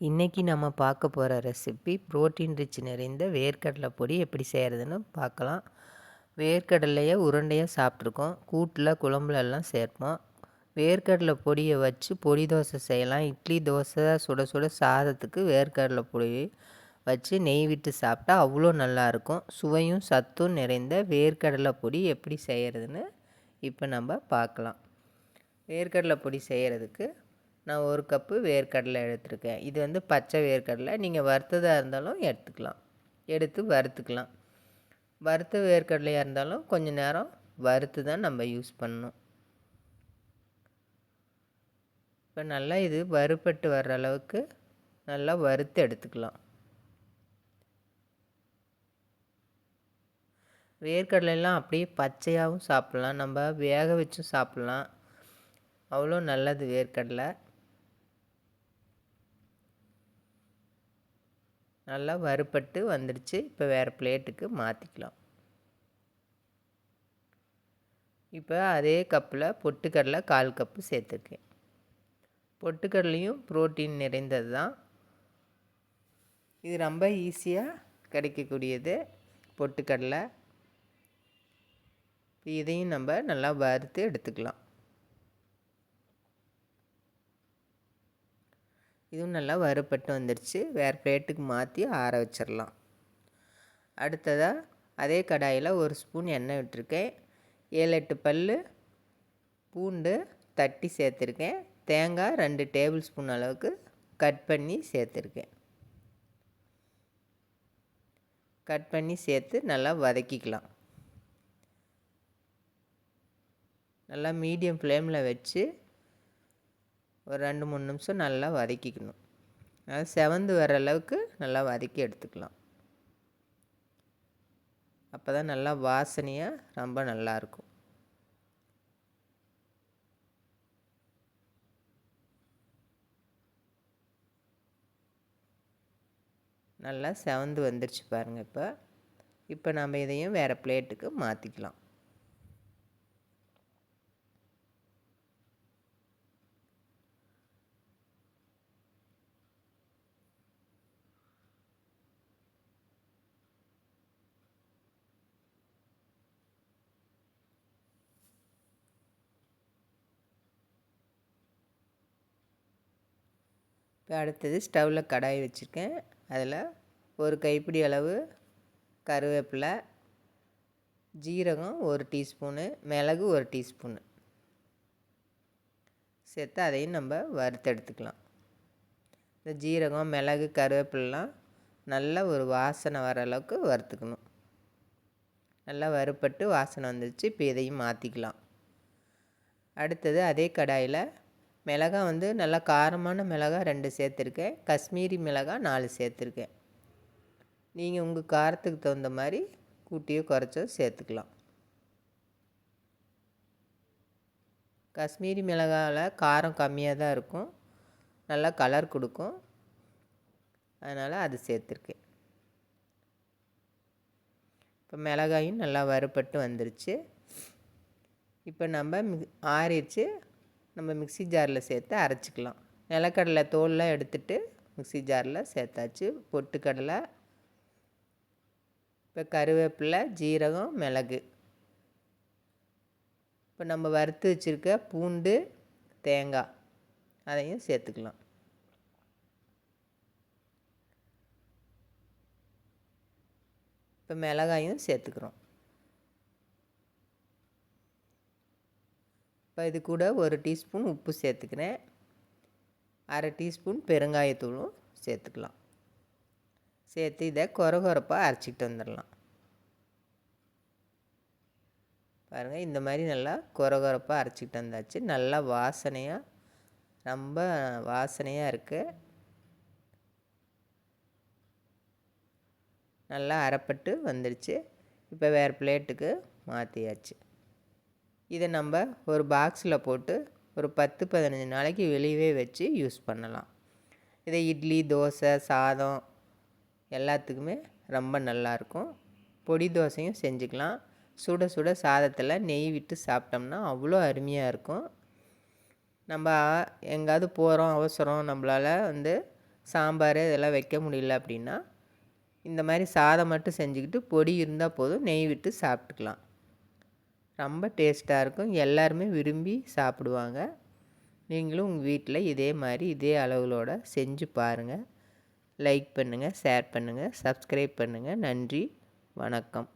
இன்றைக்கி நம்ம பார்க்க போகிற ரெசிபி புரோட்டீன் ரிச் நிறைந்த வேர்க்கடலை பொடி எப்படி செய்கிறதுன்னு பார்க்கலாம். வேர்க்கடலையை உருண்டையாக சாப்பிட்ருக்கோம். கூட்டில் குழம்புல எல்லாம் சேர்ப்போம். வேர்க்கடலை பொடியை வச்சு பொடி தோசை செய்யலாம். இட்லி தோசை சுட சுட சாதத்துக்கு வேர்க்கடலை பொடி வச்சு நெய் விட்டு சாப்பிட்டா அவ்வளோ நல்லாயிருக்கும் சுவையும் சத்தும் நிறைந்த வேர்க்கடலை பொடி எப்படி செய்கிறதுன்னு இப்போ நம்ம பார்க்கலாம். வேர்க்கடலை பொடி செய்கிறதுக்கு நான் ஒரு கப்பு வேர்க்கடலை எடுத்திருக்கேன். இது வந்து பச்சை வேர்க்கடலை. நீங்கள் வறுத்ததாக இருந்தாலும் எடுத்துக்கலாம். எடுத்து வறுத்துக்கலாம். வறுத்த வேர்க்கடலையாக இருந்தாலும் கொஞ்சம் நேரம் வறுத்து தான் நம்ம யூஸ் பண்ணணும். இப்போ நல்லா இது வறுப்பட்டு வர்ற அளவுக்கு நல்லா வறுத்து எடுத்துக்கலாம். வேர்க்கடலைலாம் அப்படியே பச்சையாகவும் சாப்பிட்லாம். நம்ம வேக வச்சும் சாப்பிட்லாம். அவ்வளோ நல்லது வேர்க்கடலை. நல்லா வறுப்பட்டு வந்துடுச்சு. இப்போ வேறு பிளேட்டுக்கு மாற்றிக்கலாம் இப்போ அதே கப்பில் பொட்டுக்கடலை கால் கப்பு சேர்த்துருக்கேன். பொட்டுக்கடலையும் புரோட்டீன் நிறைந்தது தான். இது ரொம்ப ஈஸியாக கிடைக்கக்கூடியது பொட்டுக்கடலை. இதையும் நம்ம நல்லா வறுத்து எடுத்துக்கலாம். இதுவும் நல்லா வறுப்பட்டு வந்துடுச்சு வேறு பிளேட்டுக்கு மாற்றி ஆற வச்சிடலாம் அடுத்ததாக அதே கடாயில் ஒரு ஸ்பூன் எண்ணெய் விட்டுருக்கேன். ஏழு எட்டு பல் பூண்டு தட்டி சேர்த்துருக்கேன். தேங்காய் ரெண்டு டேபிள் ஸ்பூன் அளவுக்கு கட் பண்ணி சேர்த்துருக்கேன். கட் பண்ணி சேர்த்து நல்லா வதக்கிக்கலாம். நல்லா மீடியம் ஃப்ளேமில் வச்சு ஒரு ரெண்டு மூணு நிமிஷம் நல்லா வதக்கிக்கணும். அது செவந்து வர அளவுக்கு நல்லா வதக்கி எடுத்துக்கலாம். அப்போ தான் நல்லா வாசனையாக ரொம்ப நல்லாயிருக்கும் நல்லா செவந்து வந்துருச்சு பாருங்கள் இப்போ. இப்போ நம்ம இதையும் வேறு பிளேட்டுக்கு மாற்றிக்கலாம் இப்போ அடுத்தது ஸ்டவ்வில் கடாய் வச்சுருக்கேன். அதில் ஒரு கைப்பிடி அளவு கருவேப்பிலை ஜீரகம் ஒரு டீஸ்பூனு மிளகு ஒரு டீஸ்பூனு. சேர்த்து அதையும் நம்ம வறுத்து எடுத்துக்கலாம் இந்த ஜீரகம் மிளகு கருவேப்பிலாம் நல்லா ஒரு வாசனை வர அளவுக்கு வறுத்துக்கணும். நல்லா வறுப்பட்டு வாசனை வந்துடுச்சு இப்போ இதையும் மாற்றிக்கலாம் அடுத்தது அதே கடாயில் மிளகா வந்து நல்லா காரமான மிளகா ரெண்டு சேர்த்துருக்கேன். காஷ்மீரி மிளகா நாலு சேர்த்துருக்கேன். நீங்கள் உங்கள் காரத்துக்கு தகுந்த மாதிரி கூட்டியோ குறைச்சோ சேர்த்துக்கலாம். காஷ்மீரி மிளகாவில் காரம் கம்மியாக தான் இருக்கும். நல்லா கலர் கொடுக்கும். அதனால் அது சேர்த்துருக்கேன். இப்போ மிளகாயும் நல்லா வறுபட்டு வந்துருச்சு. இப்போ நம்ம ஆறிடுச்சு நம்ம மிக்சி ஜாரில் சேர்த்து அரைச்சிக்கலாம். நிலக்கடலை தோல்லாம் எடுத்துட்டு மிக்சி ஜாரில் சேர்த்தாச்சு. பொட்டுக்கடலை இப்போ கருவேப்பிலை ஜீரகம் மிளகு. இப்போ நம்ம வறுத்து வச்சுருக்க பூண்டு தேங்காய் அதையும் சேர்த்துக்கலாம். இப்போ மிளகாயும் சேர்த்துக்கிறோம். இப்போ இது கூட ஒரு டீஸ்பூன் உப்பு சேர்த்துக்கிறேன். அரை டீஸ்பூன் பெருங்காயத்தூளும் சேர்த்துக்கலாம். சேர்த்து இதை குறை குறைப்பாக அரைச்சிக்கிட்டு வந்துடலாம். பாருங்கள் இந்த மாதிரி நல்லா குறை குறைப்பாக அரைச்சிக்கிட்டு வந்தாச்சு. நல்லா வாசனையாக ரொம்ப வாசனையாக இருக்குது நல்லா அரைப்பட்டு வந்துடுச்சு. இப்போ வேறு பிளேட்டுக்கு மாற்றியாச்சு. இதை நம்ம ஒரு பாக்ஸில் போட்டு ஒரு பத்து பதினஞ்சு நாளைக்கு வெளியவே வச்சு யூஸ் பண்ணலாம். இதை இட்லி தோசை சாதம் எல்லாத்துக்குமே ரொம்ப நல்லாயிருக்கும் பொடி தோசையும் செஞ்சுக்கலாம். சுட சுட சாதத்தில் நெய் விட்டு சாப்பிட்டோம்னா அவ்வளோ அருமையாக இருக்கும். நம்ம எங்கேயாவது போகிறோம் அவசரம் நம்மளால் வந்து சாம்பார் இதெல்லாம் வைக்க முடியல அப்படின்னா இந்த மாதிரி சாதம் மட்டும் செஞ்சுக்கிட்டு பொடி இருந்தால் போதும் நெய் விட்டு சாப்பிட்டுக்கலாம். ரொம்ப டேஸ்ட்டாக இருக்கும். எல்லாருமே விரும்பி சாப்பிடுவாங்க. நீங்களும் உங்கள் வீட்டில் இதே மாதிரி இதே அளவுகளோட செஞ்சு பாருங்கள் லைக் பண்ணுங்கள் ஷேர் பண்ணுங்கள் சப்ஸ்கிரைப் பண்ணுங்கள் நன்றி வணக்கம்.